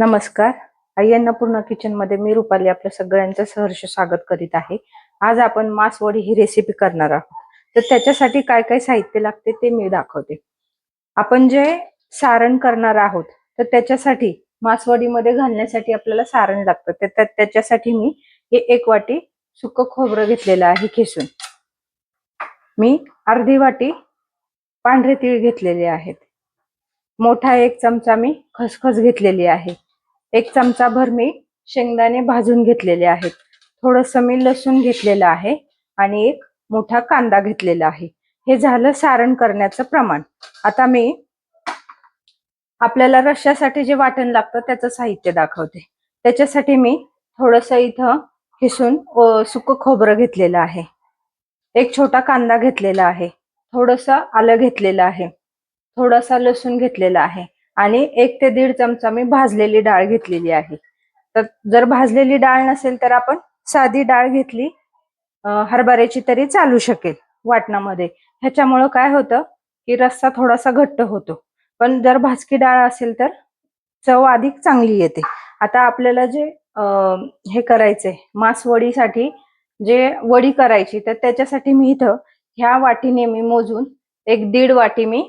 नमस्कार. आई अन्नपूर्णा किचनमध्ये मी रुपाली आपल्या सगळ्यांचं सहर्ष स्वागत करीत आहे. आज आपण मासवडी ही रेसिपी करणार आहोत. तर त्याच्यासाठी काय काय साहित्य लागते ते मी दाखवते. आपण जे सारण करणार आहोत तर त्याच्यासाठी मासवडीमध्ये घालण्यासाठी आपल्याला सारण लागतं. तर त्याच्यासाठी मी हे एक वाटी सुकं खोबरं घेतलेलं आहे खिसून. मी अर्धी वाटी पांढरे तीळ घेतलेले आहेत. मोठा एक चमचा मी खसखस घेतलेली आहे. एक चमचा भर मी शेंगदाणे भाजून घेतलेले आहेत. थोडस मी लसूण घेतलेलं आहे आणि एक मोठा कांदा घेतलेला आहे. हे झालं सारण करण्याचं प्रमाण. आता मी आपल्याला रश्श्यासाठी जे वाटण लागतं त्याचं साहित्य दाखवते. त्याच्यासाठी मी थोडस इथं किसून सुकं खोबरं घेतलेलं आहे. एक छोटा कांदा घेतलेला आहे. थोडस आलं घेतलेलं आहे. थोडासा लसूण घेतलेला आहे. आणि एक ते दीड चमचा मी भाजलेली डाळ घेतलेली आहे. तर जर भाजलेली डाळ नसेल तर आपण साधी डाळ घेतली हरभऱ्याची तरी चालू शकेल वाटणामध्ये. ह्याच्यामुळं काय होतं की रस्सा थोडासा घट्ट होतो. पण जर भाजकी डाळ असेल तर चव अधिक चांगली येते. आता आपल्याला जे हे करायचंय मासवडीसाठी जे वडी करायची तर त्याच्यासाठी मी इथं ह्या वाटीने मी मोजून एक दीड वाटी मी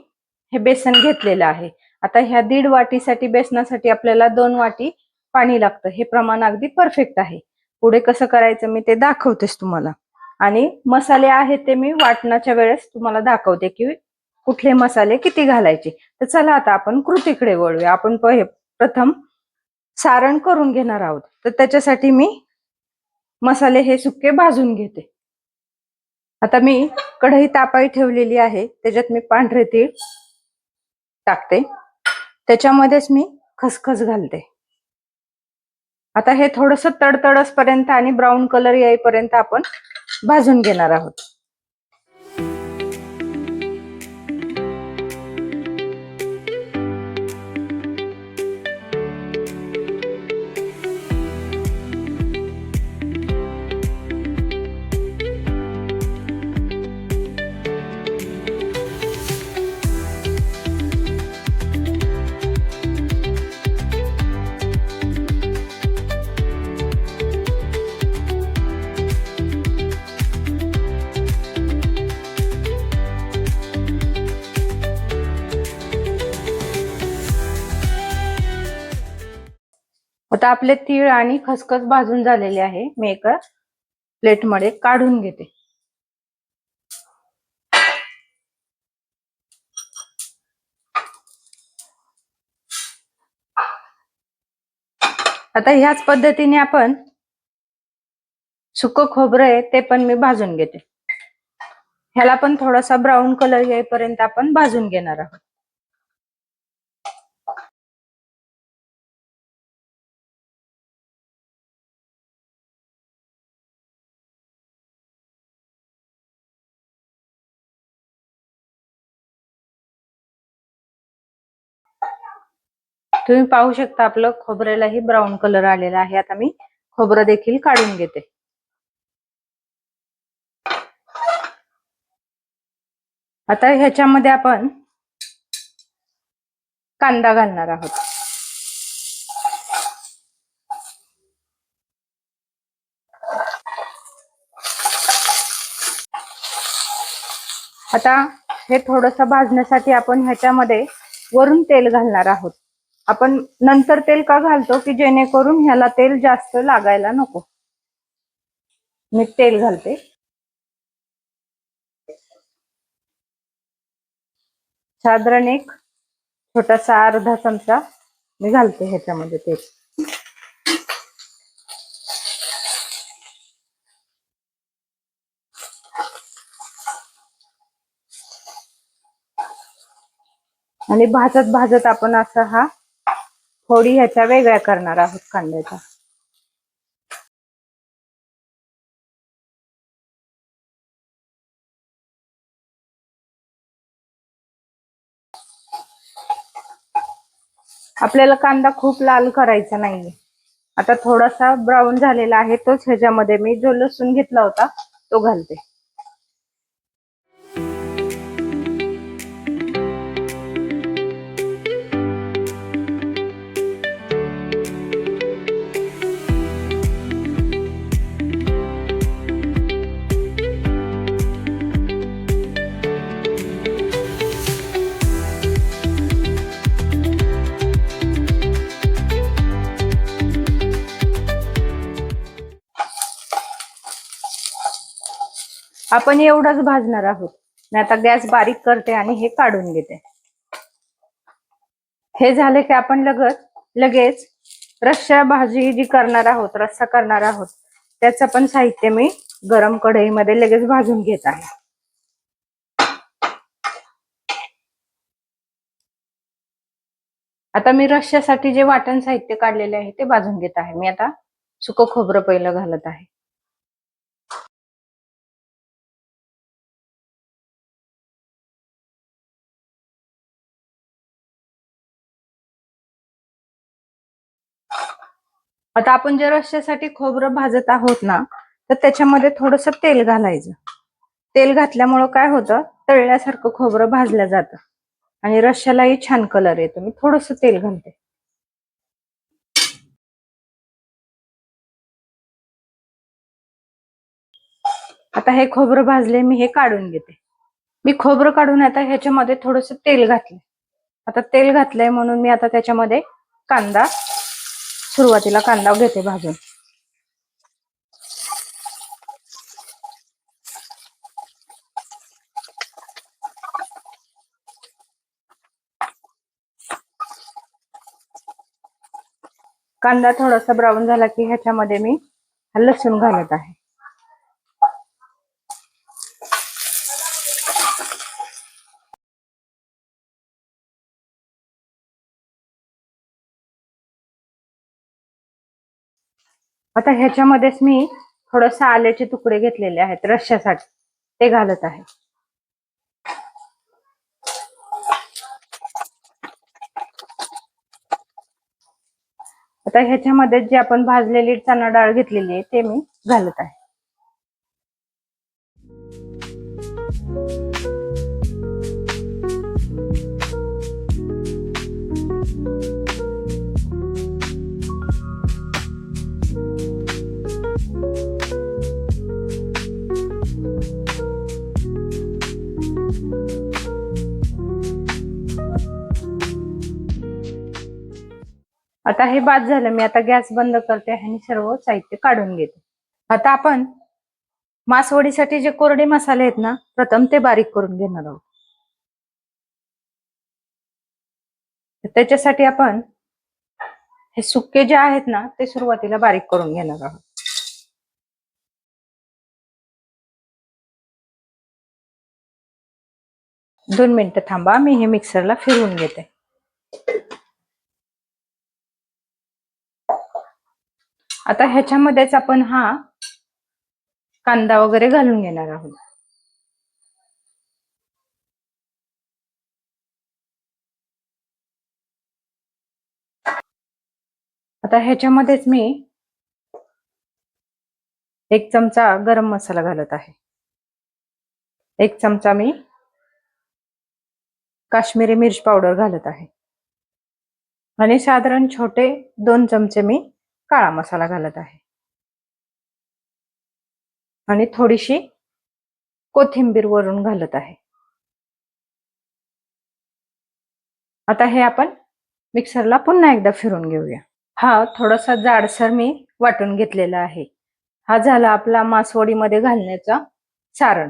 हे बेसन घेतलेलं आहे. आता ह्या दीड वाटीसाठी बेसनासाठी आपल्याला दोन वाटी पाणी लागतं. हे प्रमाण अगदी परफेक्ट आहे. पुढे कसं करायचं मी ते दाखवतेच तुम्हाला. आणि मसाले आहेत ते मी वाटणाच्या वेळेस तुम्हाला दाखवते की कुठले मसाले किती घालायचे. तर चला आता आपण कृतीकडे वळूया. आपण प्रथम सारण करून घेणार आहोत. तर त्याच्यासाठी मी मसाले हे सुके भाजून घेते. आता मी कढई तापाई ठेवलेली आहे. त्याच्यात मी पांढरे तीळ टाकते. त्याच्यामध्येच मी खसखस घालते. आता हे थोडस तडतडस पर्यंत आणि ब्राऊन कलर येईपर्यंत आपण भाजून घेणार आहोत. आपले तीळ आणि खसखस भाजून झालेले आहे. मी एका प्लेटमध्ये काढून घेते. आता ह्याच पद्धतीने आपण सुक खोबरं आहे ते पण मी भाजून घेते. ह्याला पण थोडासा ब्राऊन कलर येईपर्यंत आपण भाजून घेणार आहोत. तुम्ही पाहू शकता आपलं खोबऱ्यालाही ब्राऊन कलर आलेला आहे. आता मी खोबरं देखील काढून घेते. आता ह्याच्यामध्ये आपण कांदा घालणार आहोत. आता हे थोडस भाजण्यासाठी आपण ह्याच्यामध्ये वरून तेल घालणार आहोत. आपण नंतर तेल का घालतो की जेणेकरून ह्याला तेल जास्त लागायला नको? मी तेल घालते. साधारण एक छोटासा अर्धा चमचा मी घालते ह्याच्यामध्ये तेल. आणि भाजत भाजत आपण असा हा थोडी ह्याच्या वेगळ्या करणार आहोत कांद्याच्या. आपल्याला कांदा खूप लाल करायचा नाहीये. आता थोडासा ब्राऊन झालेला आहे तोच ह्याच्यामध्ये मी जो लसूण घेतला होता तो घालते. आपण एवढंच भाजणार आहोत. मी आता गॅस बारीक करते आणि हे काढून घेते. हे झाले की आपण लगत लगेच रस्सा भाजी जी करणार आहोत रस्सा करणार आहोत त्याचं पण साहित्य मी गरम कढईमध्ये लगेच भाजून घेत आहे. आता मी रश्श्यासाठी जे वाटण साहित्य काढलेले आहे ते भाजून घेत आहे. मी आता सुकं खोबरं पहिलं घालत आहे. आता आपण जे रश्श्यासाठी खोबरं भाजत आहोत ना तर त्याच्यामध्ये थोडस तेल घालायचं. तेल घातल्यामुळं काय होतं? तळल्यासारखं खोबरं भाजलं जातं. आणि रश्श्यालाही छान कलर येतो. मी थोडस तेल घालते. आता हे खोबरं भाजले मी हे काढून घेते. मी खोबरं काढून आता ह्याच्यामध्ये थोडस तेल घातले आता तेल घातलंय म्हणून मी आता त्याच्यामध्ये कांदा सुरुवातीला कांदा घेते भाजून. कांदा थोडासा ब्राऊन झाला की ह्याच्यामध्ये मी लसूण घालत आहे. आता ह्याच्यामध्येच मी थोडस आल्याचे तुकडे घेतलेले आहेत रश्श्यासाठी. ते घालत आहे. आता ह्याच्यामध्ये जे आपण भाजलेली चणा डाळ घेतलेली आहे ते मी घालत आहे. आता हे बाद झालं मी आता गॅस बंद करते आणि सर्व साहित्य काढून घेते. आता आपण मासवडीसाठी जे कोरडे मसाले आहेत ना प्रथम ते बारीक करून घेणार आहोत. त्याच्यासाठी आपण हे सुके जे आहेत ना ते सुरुवातीला बारीक करून घेणार आहोत. दोन मिनिटं थांबा मी हे मिक्सरला फिरवून घेते. आता ह्याच्यामध्येच आपण हा कांदा वगैरे घालून घेणार आहोत. आता ह्याच्यामध्येच मी एक चमचा गरम मसाला घालत आहे. एक चमचा मी काश्मीरी मिर्च पावडर घालत आहे. आणि साधारण छोटे दोन चमचे मी काळा मसाला घालत आहे. आणि थोडीशी कोथिंबीर वरून घालत आहे. आता हे आपण मिक्सरला पुन्हा एकदा फिरून घेऊया. हा थोडासा जाडसर मी वाटून घेतलेला आहे. हा झाला आपला मासवडीमध्ये घालण्याचा सारण.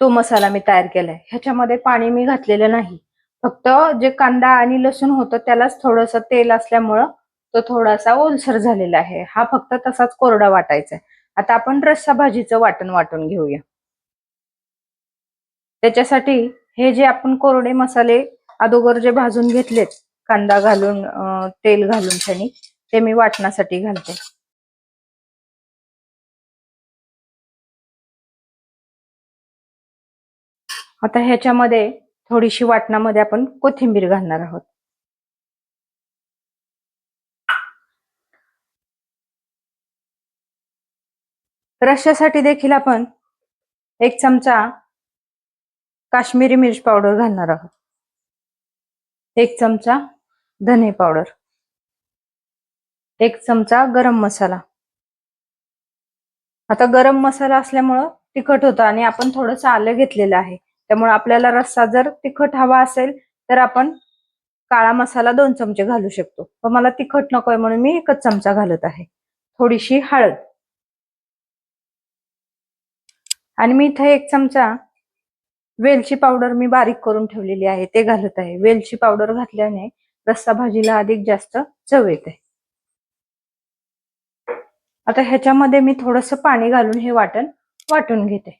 तो मसाला मी तयार केलाय. ह्याच्यामध्ये पाणी मी घातलेलं नाही. फक्त जे कांदा आणि लसूण होतं त्यालाच थोडस तेल असल्यामुळं तो थोडासा ओलसर झालेला आहे. हा फक्त तसाच कोरडा वाटायचा आहे. आता आपण रस्सा भाजीचं वाटण वाटून घेऊया. त्याच्यासाठी हे जे आपण कोरडे मसाले अगोदर जे भाजून घेतलेत कांदा घालून तेल घालून त्यांनी ते मी वाटण्यासाठी घालते. आता ह्याच्यामध्ये थोडीशी वाटणामध्ये आपण कोथिंबीर घालणार आहोत. रश्श्यासाठी देखील आपण एक चमचा काश्मीरी मिर्च पावडर घालणार आहोत. एक चमचा धने पावडर. एक चमचा गरम मसाला. आता गरम मसाला असल्यामुळं तिखट होतं आणि आपण थोडंसं आलं घेतलेलं आहे. त्यामुळे आपल्याला रस्सा जर तिखट हवा असेल तर आपण काळा मसाला दोन चमचे घालू शकतो. पण मला तिखट नकोय म्हणून मी एकच चमचा घालत आहे. थोडीशी हळद. आणि मी इथे एक चमचा वेलची पावडर मी बारीक करून ठेवलेली आहे ते घालत आहे. वेलची पावडर घातल्याने रस्सा भाजीला अधिक जास्त चव येते. आता ह्याच्यामध्ये मी थोडस पाणी घालून हे वाटण वाटून घेते.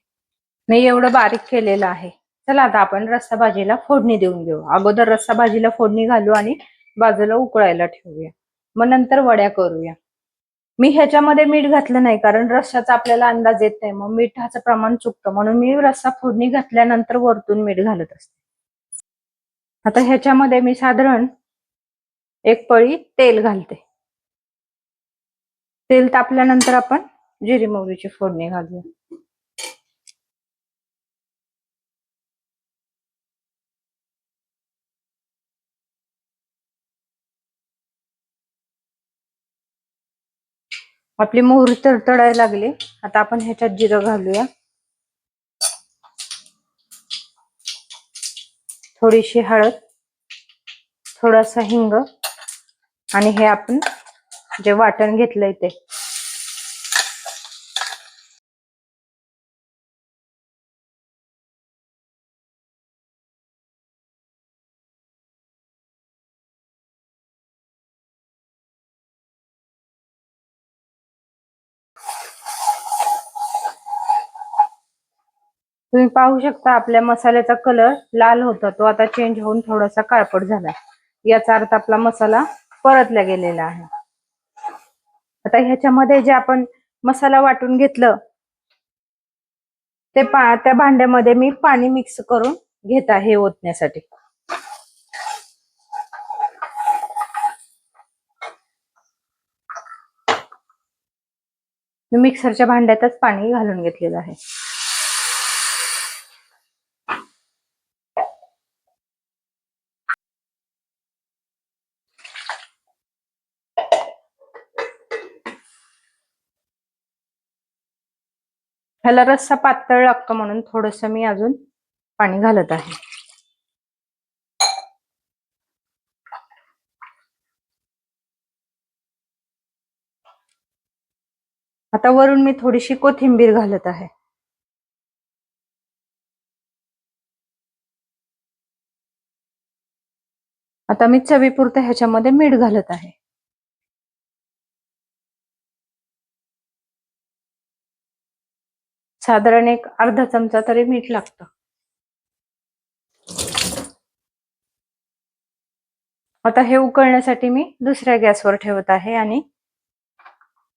मी एवढं बारीक केलेलं आहे. चला आता आपण रस्सा भाजीला फोडणी देऊन घेऊ. अगोदर रस्सा भाजीला फोडणी घालू आणि बाजूला उकळायला ठेवूया. मग नंतर वड्या करूया. मी ह्याच्यामध्ये मीठ घातलं नाही कारण रस्साचा आपल्याला अंदाज येत नाही. मग मिठाचं प्रमाण चुकतं. म्हणून मी रस्सा फोडणी घातल्यानंतर वरतून मीठ घालत असते. आता ह्याच्यामध्ये मी साधारण एक पळी तेल घालते. तेल तापल्यानंतर आपण जिरी मोहरीची फोडणी घालूया. आपली मोहरी तडतडायला लागली. आता आपण ह्याच्यात जिरं घालूया. थोडीशी हळद थोडासा हिंग आणि हे आपण जे वाटण घेतलंय ते. तुम्ही पाहू शकता आपल्या मसाल्याचा कलर लाल होता. तो आता चेंज होऊन थोडासा काळपट झाला. याचा अर्थ आपला मसाला परतला गेलेला आहे. आता ह्याच्यामध्ये जे आपण मसाला वाटून घेतलं ते पा त्या भांड्यामध्ये मी पाणी मिक्स करून घेत आहे ओतण्यासाठी. मिक्सरच्या भांड्यातच पाणी घालून घेतलेलं आहे. ह्याला रस्सा पातळ लागतो म्हणून थोडस मी अजून पाणी घालत आहे. आता वरून मी थोडीशी कोथिंबीर घालत आहे. आता मी चवीपुरतं ह्याच्यामध्ये मीठ घालत आहे. साधारण एक अर्धा चमचा तरी मीठ लागतं. आता हे उकळण्यासाठी मी दुसऱ्या गॅसवर ठेवत आहे आणि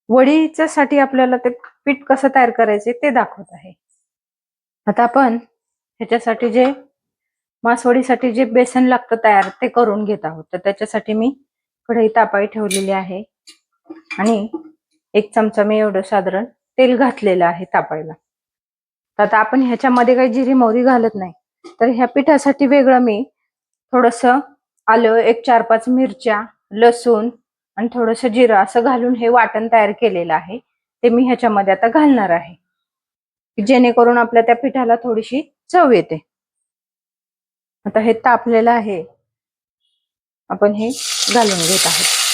वडीच्या साठी आपल्याला ते पीठ कसं तयार करायचे ते दाखवत आहे. आता आपण ह्याच्यासाठी जे मासवडीसाठी जे बेसन लागतं तयार ते करून घेत आहोत. तर त्याच्यासाठी मी कढई तापाई ठेवलेली आहे आणि एक चमचा मी एवढं साधारण तेल घातलेलं आहे तापायला. तर आता आपण ह्याच्यामध्ये काही जिरी मोहरी घालत नाही. तर ह्या पिठासाठी वेगळं मी थोडस आलं एक चार पाच मिरच्या लसूण आणि थोडस जिरं असं घालून हे वाटण तयार केलेलं आहे. ते मी ह्याच्यामध्ये आता घालणार आहे. जेणेकरून आपल्या त्या पिठाला थोडीशी चव येते. आता हे तापलेलं आहे. आपण हे घालून घेत आहोत.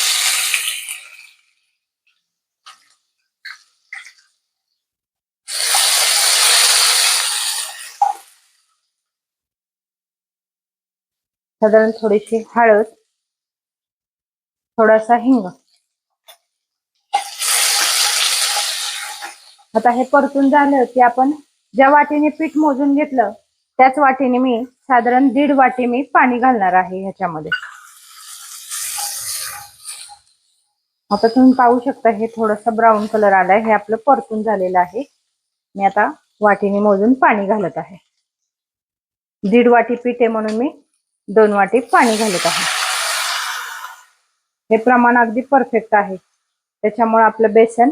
साधारण थोडीशी हळद थोडासा हिंग. आता हे परतून झालं की आपण ज्या वाटीने पीठ मोजून घेतलं त्याच वाटीने मी साधारण दीड वाटी मी पाणी घालणार आहे ह्याच्यामध्ये. आता तुम्ही पाहू शकता हे थोडस ब्राऊन कलर आलाय हे आपलं परतून झालेलं आहे. मी आता वाटीने मोजून पाणी घालत आहे. दीड वाटी पीठ आहे म्हणून मी दोन वाटी पाणी घालत आहे. हे प्रमाण अगदी परफेक्ट आहे. त्याच्यामुळे आपलं बेसन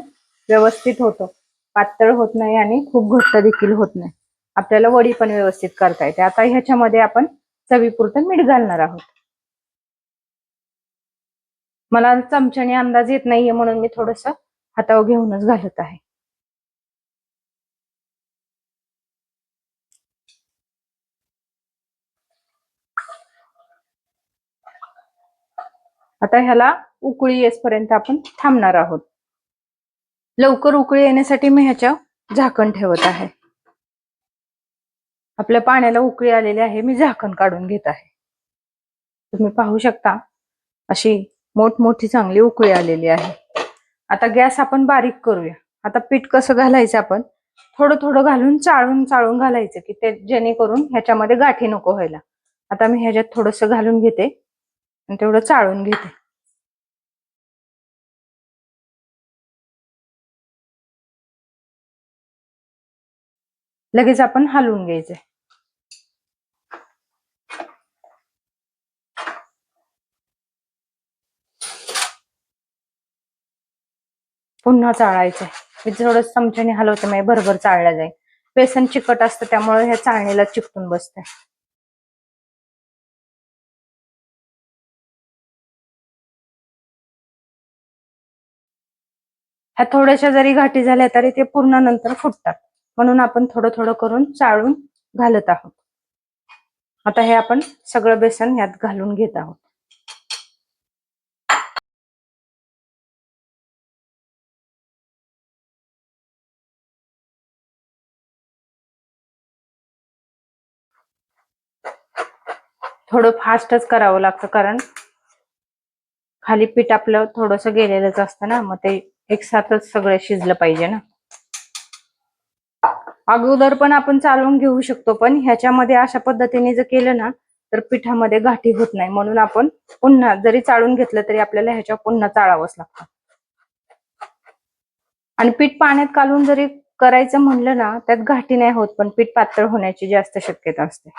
व्यवस्थित होतं. पातळ होत नाही आणि खूप घट्ट देखील होत नाही. आपल्याला वडी पण व्यवस्थित करता येते. आता ह्याच्यामध्ये आपण चवीपुरतं मीठ घालणार आहोत. मला चमच्याने अंदाज येत नाहीये म्हणून मी थोडस हातावर घेऊनच घालत आहे. आता ह्याला उकळी येसपर्यंत आपण थांबणार आहोत. लवकर उकळी येण्यासाठी मी ह्याच्या झाकण ठेवत आहे. आपल्या पाण्याला उकळी आलेली आहे मी झाकण काढून घेत आहे. तुम्ही पाहू शकता अशी मोठमोठी चांगली उकळी आलेली आहे. आता गॅस आपण बारीक करूया. आता पीठ कसं घालायचं आपण? थोडं थोडं घालून चाळून चाळून घालायचं की ते जेणेकरून ह्याच्यामध्ये गाठी नको व्हायला. आता मी ह्याच्यात थोडस घालून घेते. आणि तेवढं चाळून घेते. लगेच आपण हलवून घ्यायचे. पुन्हा चाळायचंय मी थोडं चमच्याने हलवते म्हणजे भरभर चाळल्या जाईल. बेसन चिकट असतं त्यामुळे ह्या चाळणीला चिकटून बसते. ह्या थोड्याशा जरी घाटी झाल्या तरी ते पूर्ण नंतर फुटतात. म्हणून आपण थोडं थोडं करून चाळून घालत आहोत. आता हे आपण सगळं बेसन यात घालून घेत आहोत. थोडं फास्टच करावं लागतं कारण खाली पीठ आपलं थोडस गेलेलंच असतं ना मग ते एक साथच सगळं शिजलं पाहिजे ना. अगोदर पण आपण चालवून घेऊ शकतो पण ह्याच्यामध्ये अशा पद्धतीने जर केलं ना तर पिठामध्ये गाठी होत नाही. म्हणून आपण पुन्हा जरी चाळून घेतलं तरी आपल्याला ह्याच्या पुन्हा चाळावंच लागतं. आणि पीठ पाण्यात कालून जरी करायचं म्हणलं ना त्यात घाटी नाही होत पण पीठ पातळ होण्याची जास्त शक्यता असते.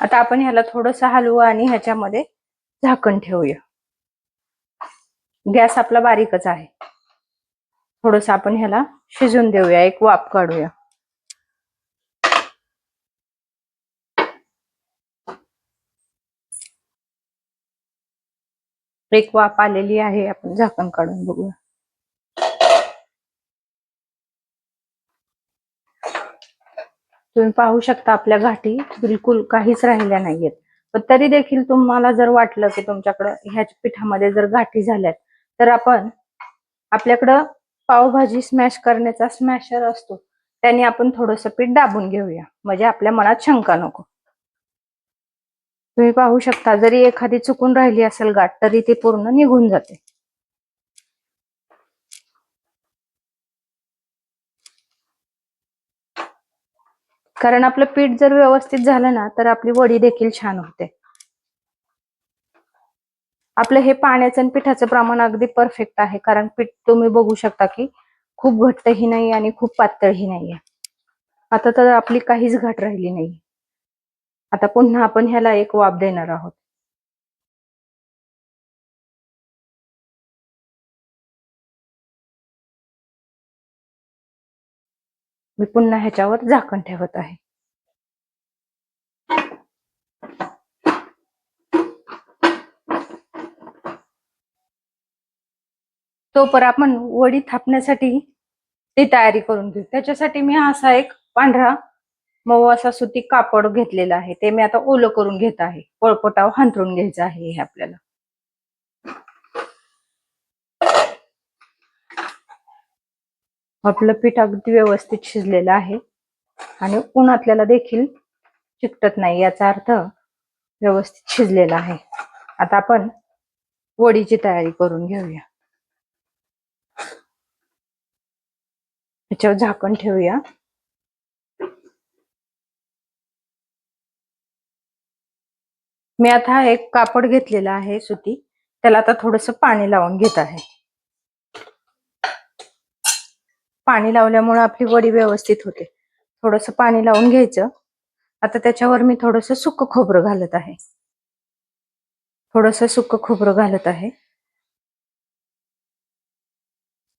आता आपण ह्याला थोडस हलवू आणि ह्याच्यामध्ये झाकण ठेवूया. गॅस आपला बारीकच आहे. थोडस आपण ह्याला शिजून देऊया. एक वाफ काढूया. एक वाफ आलेली आहे. आपण झाकण काढून बघूया. तुम्ही पाहू शकता आपल्या घाटी बिलकुल काहीच राहिल्या नाहीयेत. पण तरी देखील तुम्हाला जर वाटलं की तुमच्याकडं ह्या पिठामध्ये जर घाटी झाल्यात तर आपण आपल्याकडं पावभाजी स्मॅश करण्याचा स्मॅशर असतो. त्याने आपण थोडस पीठ दाबून घेऊया. म्हणजे आपल्या मनात शंका नको. तुम्ही पाहू शकता जरी एखादी चुकून राहिली असेल गाठ तरी ती पूर्ण निघून जाते. कारण आपलं पीठ जर व्यवस्थित झालं ना तर आपली वडी देखील छान होते. आपलं हे पाण्याचं आणि पिठाचं प्रमाण अगदी परफेक्ट आहे कारण पीठ तुम्ही बघू शकता की खूप घट्टही नाही आणि खूप पातळही नाहीये. आता तर आपली काहीच घट राहिली नाही. आता पुन्हा आपण ह्याला एक वाफ देणार आहोत. मी पुन्हा ह्याच्यावर झाकण ठेवत आहे. तोपर आपण वडी थापण्यासाठी ती तयारी करून घेऊ. त्याच्यासाठी मी असा एक पांढरा मऊ असा सुती कापड घेतलेला आहे. ते मी आता ओलं करून घेत आहे. पळपटाव हंतरून घ्यायचं आहे हे आपल्याला. आपलं पीठ अगदी व्यवस्थित शिजलेलं आहे. आणि ऊन आपल्याला देखील चिकटत नाही याचा अर्थ व्यवस्थित शिजलेला आहे. आता आपण वडीची तयारी करून घेऊया. ह्याच्यावर झाकण ठेवूया. मी आता एक कापड घेतलेलं आहे सुती. त्याला आता थोडस पाणी लावून घेत आहे. पाणी लावल्यामुळे आपली वडी व्यवस्थित होते. थोडस पाणी लावून घ्यायचं. आता त्याच्यावर मी थोडस सुक खोबरं घालत आहे. थोडस सुक खोबरं घालत आहे.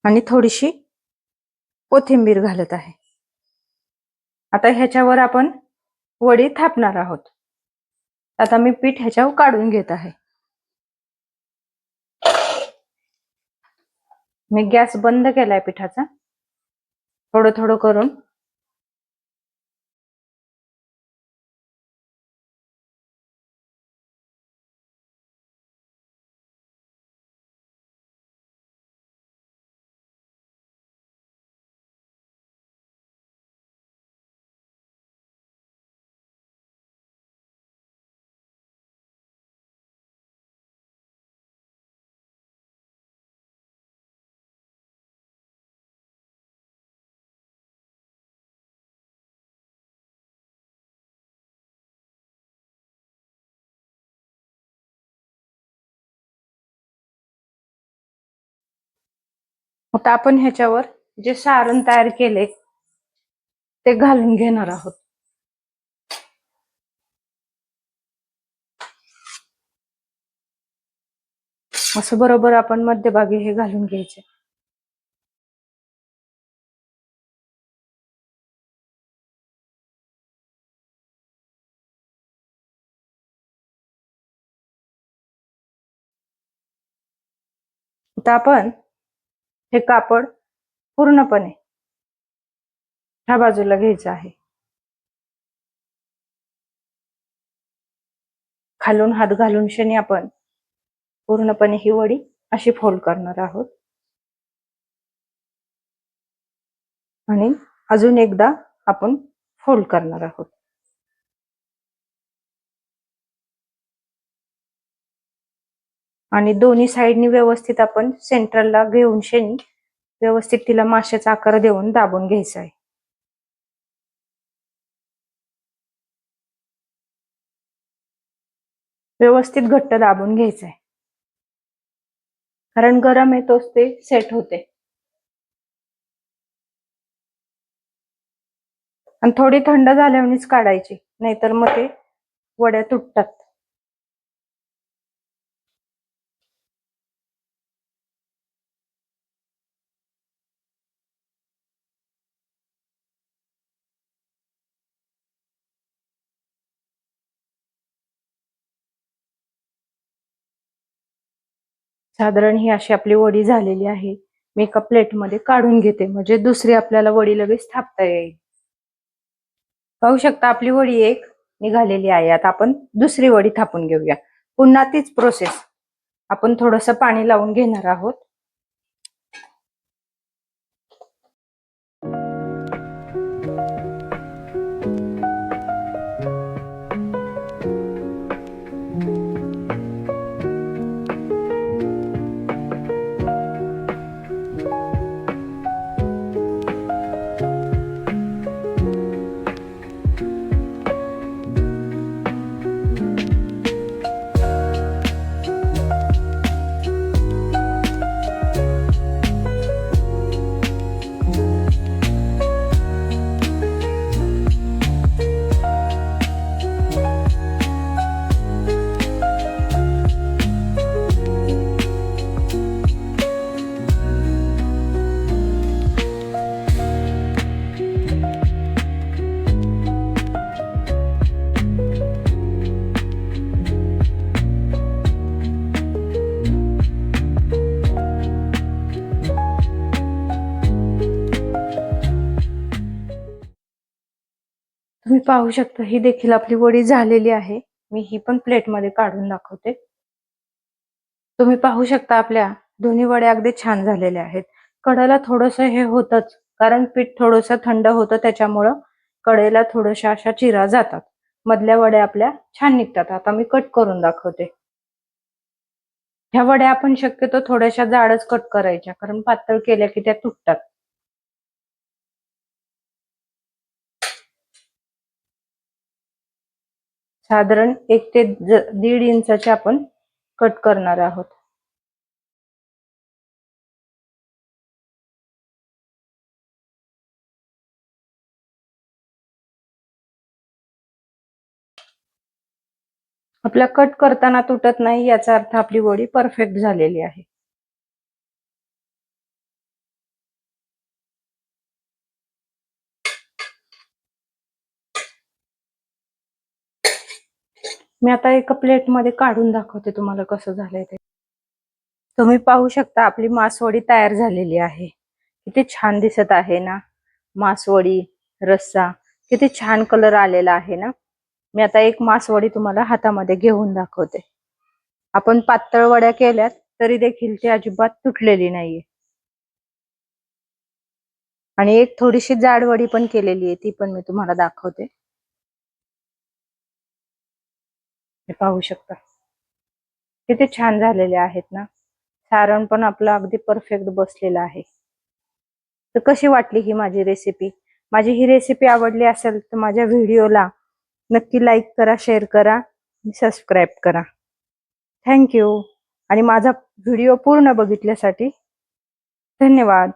आणि थोडीशी कोथिंबीर घालत आहे. आता ह्याच्यावर आपण वडी थापणार आहोत. आता मी पीठ ह्याच्यावर काढून घेत आहे. मी गॅस बंद केलाय पिठाचा. थोडं थोडं करून आता आपण ह्याच्यावर जे सारण तयार केले ते घालून घेणार आहोत. असं बरोबर आपण मध्यभागी हे घालून घ्यायचे. आता आपण हे कापड पूर्णपणे ह्या बाजूला घ्यायचं आहे. खालून हात घालून शनी आपण पूर्णपणे ही वडी अशी फोल्ड करणार आहोत. आणि अजून एकदा आपण फोल्ड करणार आहोत. आणि दोन्ही साईडनी व्यवस्थित आपण सेंट्रलला घेऊन शेणी व्यवस्थित तिला माशाचा आकार देऊन दाबून घ्यायचा आहे. व्यवस्थित घट्ट दाबून घ्यायचं आहे. कारण गरम आहे तोच ते सेट होते. आणि थोडी थंड झाल्यावरच काढायची नाहीतर मग ते वड्या तुटतात. साधारण ही अशी आपली वडी झालेली आहे. मी एका प्लेटमध्ये काढून घेते. म्हणजे दुसरी आपल्याला वडी लगेच थापता येईल. पाहू शकता आपली वडी एक निघालेली आहे. आता आपण दुसरी वडी थापून घेऊया. पुन्हा तीच प्रोसेस आपण थोडस पाणी लावून घेणार आहोत. पाहू शकता ही देखील आपली वडी झालेली आहे. मी ही पण प्लेटमध्ये काढून दाखवते. तुम्ही पाहू शकता आपल्या दोन्ही वड्या अगदी छान झालेल्या आहेत. कडेला थोडस हे होतच कारण पीठ थोडस थंड होतं त्याच्यामुळं कडेला थोड्याशा अशा चिरा जातात. मधल्या वड्या आपल्या छान निघतात. आता मी कट करून दाखवते. ह्या वड्या आपण शक्यतो थोड्याशा जाडच कट करायच्या कारण पातळ केल्या की त्या तुटतात. साधारण एक ते दीड इंचाचे आपण कट करणार आहोत. आपल्या कट करताना तुटत नाही याचा अर्थ आपली वडी परफेक्ट झालेली आहे. मी आता एका प्लेटमध्ये काढून दाखवते तुम्हाला कसं झालंय ते. तुम्ही पाहू शकता आपली मासवडी तयार झालेली आहे. किती छान दिसत आहे ना. मासवडी रस्सा किती छान कलर आलेला आहे ना. मी आता एक मासवडी तुम्हाला हातामध्ये घेऊन दाखवते. आपण पातळ वड्या केल्यात तरी देखील ती अजिबात तुटलेली नाहीये. आणि एक थोडीशी जाड वडी पण केलेली आहे ती पण मी तुम्हाला दाखवते. हे पाहू शकता. किती छान झालेले आहेत ना. सारण पण आपलं अगदी परफेक्ट बसलेलं आहे. तर कशी वाटली ही माझी रेसिपी माझी ही रेसिपी आवडली असेल तर माझ्या व्हिडिओला नक्की लाईक करा शेअर करा आणि सबस्क्राईब करा. थँक्यू आणि माझा व्हिडिओ पूर्ण बघितल्यासाठी धन्यवाद.